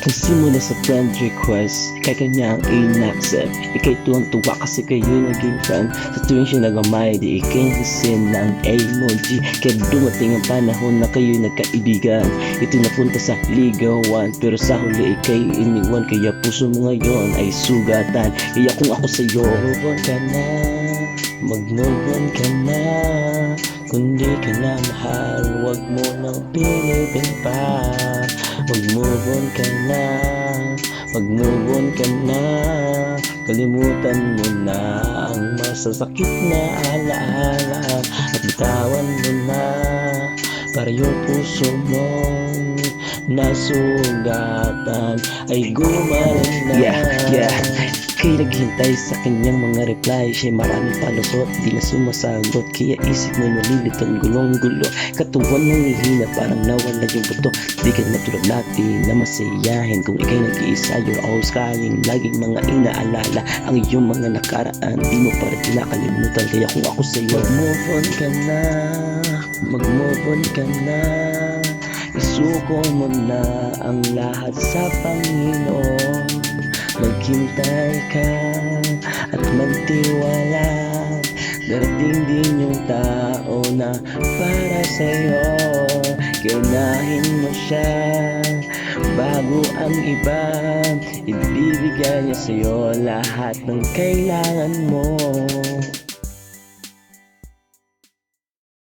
Nagsimula sa friend request Kay kanyang in-accept Ika'y tuwang-tuwa kasi kayo naging friend Sa tuwing siya nagamay Di ika'y nasin ng emoji. Kaya dumating ang panahon na kayo nagkaibigan. Ito napunta sa ligawan Pero sa huli ika'y iniwan. Kaya puso mo ngayon ay sugatan. Kaya kung ako sa'yo on ka na. Mag-move on ka na. Kung di ka na mahal. Huwag mo nang pilitin pa Mag-move on ka na. Mag-move on ka na. Kalimutan mo na Ang masasakit na alaala. At bitawan mo na Para yung puso mong Nasugatan Ay gumaling na. Yeah, yeah. Kay naghintay sa kanyang mga reply Siya'y maraming palusot Di na sumasagot. Kaya isip mo nalilito ang gulong-gulo. Katawan mong hihina Parang nawala yung buto. Di ka na tulad natin Na masayahin. Kung ikay nag-iisa You're always crying Laging mga inaalala Ang iyong mga nakaraan. Di mo pa rin kinakalimutan. Kaya kung ako sa'yo Mag-move on ka na. Mag-move on ka na. Isuko mo na ang lahat sa Panginoon Maghintay ka at magtiwala. Darating din yung tao na para sa'yo. Ganahin mo siya Bago ang iba. Ibibigay niya sa'yo lahat ng kailangan mo